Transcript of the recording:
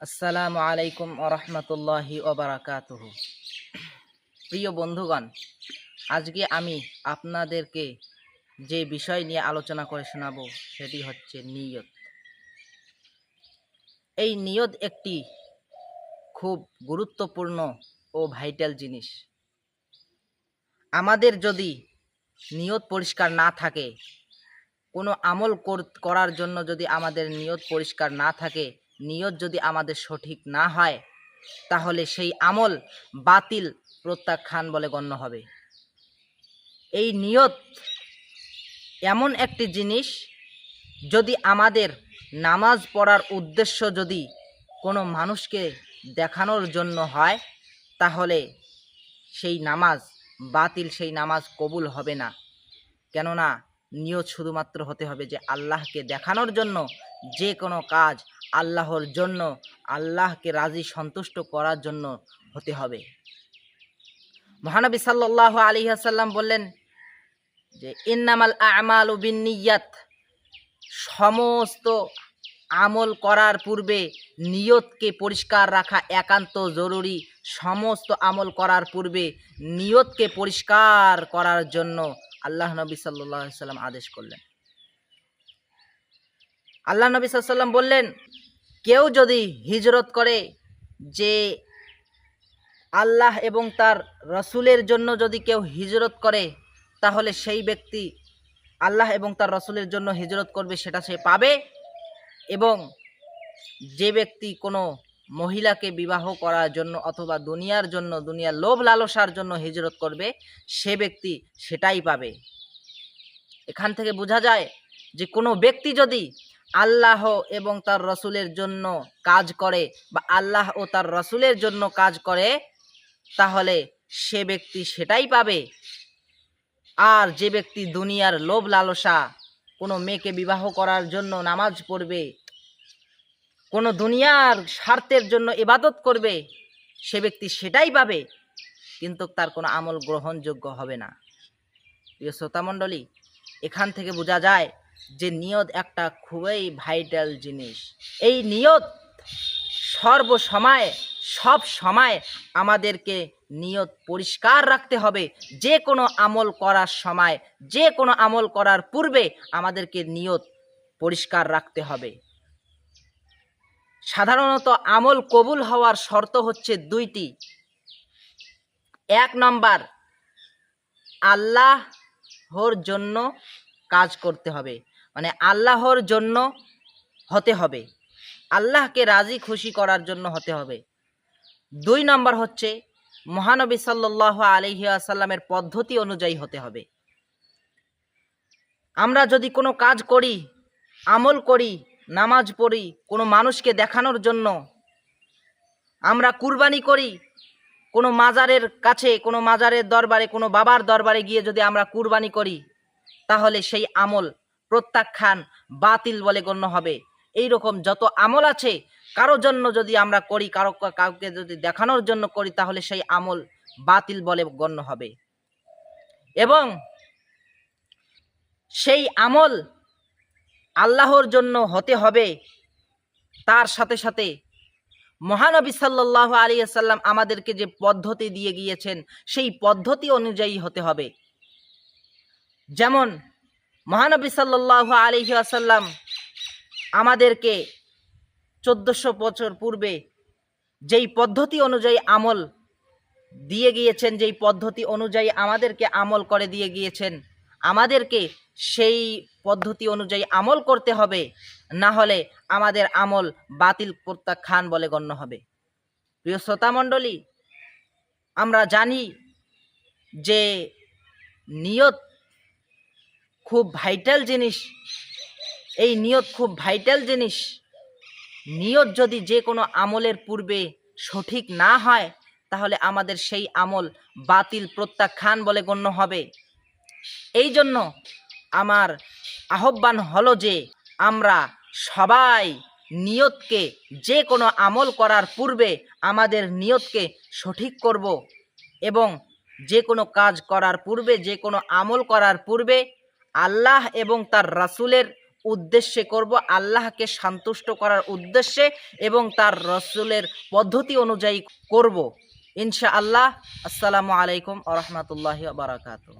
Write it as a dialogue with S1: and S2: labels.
S1: আসসালামু আলাইকুম আরহামতুল্লাহি ওবরাকাতুহ প্রিয় বন্ধুগণ, আজকে আমি আপনাদেরকে যে বিষয় নিয়ে আলোচনা করে শোনাব, সেটি হচ্ছে নিয়ত। এই নিয়ত একটি খুব গুরুত্বপূর্ণ ও ভাইটাল জিনিস। আমাদের যদি নিয়ত পরিষ্কার না থাকে, কোনো আমল করার জন্য যদি আমাদের নিয়ত পরিষ্কার না থাকে নিয়ত যদি আমাদের সঠিক না হয়, তাহলে সেই আমল বাতিল প্রত্যাখ্যান বলে গণ্য হবে। এই নিয়ত এমন একটি জিনিস, যদি আমাদের নামাজ পড়ার উদ্দেশ্য যদি কোনো মানুষকে দেখানোর জন্য হয়, তাহলে সেই নামাজ বাতিল, সেই নামাজ কবুল হবে না। কেননা নিয়ত শুধুমাত্র হতে হবে যে আল্লাহকে দেখানোর জন্য যে কোনো কাজ আল্লাহর জন্য, আল্লাহকে রাজি, সন্তুষ্ট করার জন্য হতে হবে। মহানবী সাল্লাহ আলী আসাল্লাম বললেন যে, ইন্নামাল আমাল বিনিয়াত সমস্ত আমল করার পূর্বে নিয়তকে পরিষ্কার রাখা একান্ত জরুরি। সমস্ত আমল করার পূর্বে নিয়তকে পরিষ্কার করার জন্য আল্লাহ নবী সাল্লাম আদেশ করলেন। আল্লাহ নবী সাল্লাম বললেন কেউ যদি হিজরত করে যে আল্লাহ এবং তার রসুলের জন্য যদি কেউ হিজরত করে, তাহলে সেই ব্যক্তি আল্লাহ এবং তার রসুলের জন্য হিজরত করবে, সেটা সে পাবে। এবং যে ব্যক্তি কোনো মহিলাকে বিবাহ করার জন্য অথবা দুনিয়ার জন্য, দুনিয়ার লোভ লালসার জন্য হিজরত করবে, সে ব্যক্তি সেটাই পাবে। এখান থেকে বোঝা যায় যে কোনো ব্যক্তি যদি আল্লাহ এবং তার রসুলের জন্য কাজ করে বা আল্লাহ ও তার রসুলের জন্য কাজ করে, তাহলে সে ব্যক্তি সেটাই পাবে। আর যে ব্যক্তি দুনিয়ার লোভ লালসা, কোনো মেয়েকে বিবাহ করার জন্য নামাজ পড়বে, কোনো দুনিয়ার স্বার্থের জন্য ইবাদত করবে, সে ব্যক্তি সেটাই পাবে। কিন্তু তার কোনো আমল গ্রহণযোগ্য হবে না। প্রিয় শ্রোতামণ্ডলী, এখান থেকে বোঝা যায় যে নিয়ত একটা খুবই ভাইটাল জিনিস। এই নিয়ত সর্বসময়, সব সময় আমাদেরকে নিয়ত পরিষ্কার রাখতে হবে। যে কোনো আমল করার সময়, যে কোনো আমল করার পূর্বে আমাদেরকে নিয়ত পরিষ্কার রাখতে হবে। সাধারণত আমল কবুল হওয়ার শর্ত হচ্ছে দুইটি। এক নম্বর, আল্লাহর জন্য কাজ করতে হবে। মানে আল্লাহর জন্য হতে হবে। আল্লাহকে রাজি খুশি করার জন্য হতে হবে। দুই নম্বর হচ্ছে, মহানবী সাল্লাহ আলহি আসাল্লামের পদ্ধতি অনুযায়ী হতে হবে। আমরা যদি কোনো কাজ করি, আমল করি, নামাজ পড়ি, কোনো মানুষকে দেখানোর জন্য আমরা কুরবানি করি, কোনো মাজারের কাছে, কোনো মাজারের দরবারে, কোনো বাবার দরবারে গিয়ে যদি আমরা কুরবানি করি, তাহলে সেই আমল প্রত্যাখ্যান বাতিল বলে গণ্য হবে। এই রকম যত আমল আছে, কারও জন্য যদি আমরা করি, কারও কাউকে যদি দেখানোর জন্য করি, তাহলে সেই আমল বাতিল বলে গণ্য হবে। এবং সেই আমল আল্লাহর জন্য হতে হবে। তার সাথে সাথে মহানবী সাল্লাহ আলী আসাল্লাম আমাদেরকে যে পদ্ধতি দিয়ে গিয়েছেন, সেই পদ্ধতি অনুযায়ী হতে হবে। যেমন মহানবী সাল্লাহ আলী আসাল্লাম আমাদেরকে চোদ্দশো বছর পূর্বে যেই পদ্ধতি অনুযায়ী আমল দিয়ে গিয়েছেন, যেই পদ্ধতি অনুযায়ী আমাদেরকে আমল করে দিয়ে গিয়েছেন, আমাদেরকে সেই পদ্ধতি অনুযায়ী আমল করতে হবে, না হলে আমাদের আমল বাতিল প্রত্যাখ্যান বলে গণ্য হবে। প্রিয় শ্রোতামণ্ডলী আমরা জানি যে নিয়ত খুব ভাইটাল জিনিস, এই নিয়ত খুব ভাইটাল জিনিস। নিয়ত যদি যে কোনো আমলের পূর্বে সঠিক না হয়, তাহলে আমাদের সেই আমল বাতিল প্রত্যাখ্যান বলে গণ্য হবে। এই জন্য আমার আহ্বান হলো যে আমরা সবাই নিয়তকে যে কোনো আমল করার পূর্বে আমাদের নিয়তকে সঠিক করব এবং যে কোনো কাজ করার পূর্বে, যে কোনো আমল করার পূর্বে আল্লাহ এবং তার রাসুলের উদ্দেশ্যে করব, আল্লাহকে সন্তুষ্ট করার উদ্দেশ্যে এবং তার রসুলের পদ্ধতি অনুযায়ী করব। ইনশা আল্লাহ আসসালামু আলাইকুম আ রহমতুল্লাহ বারাকাতুহ।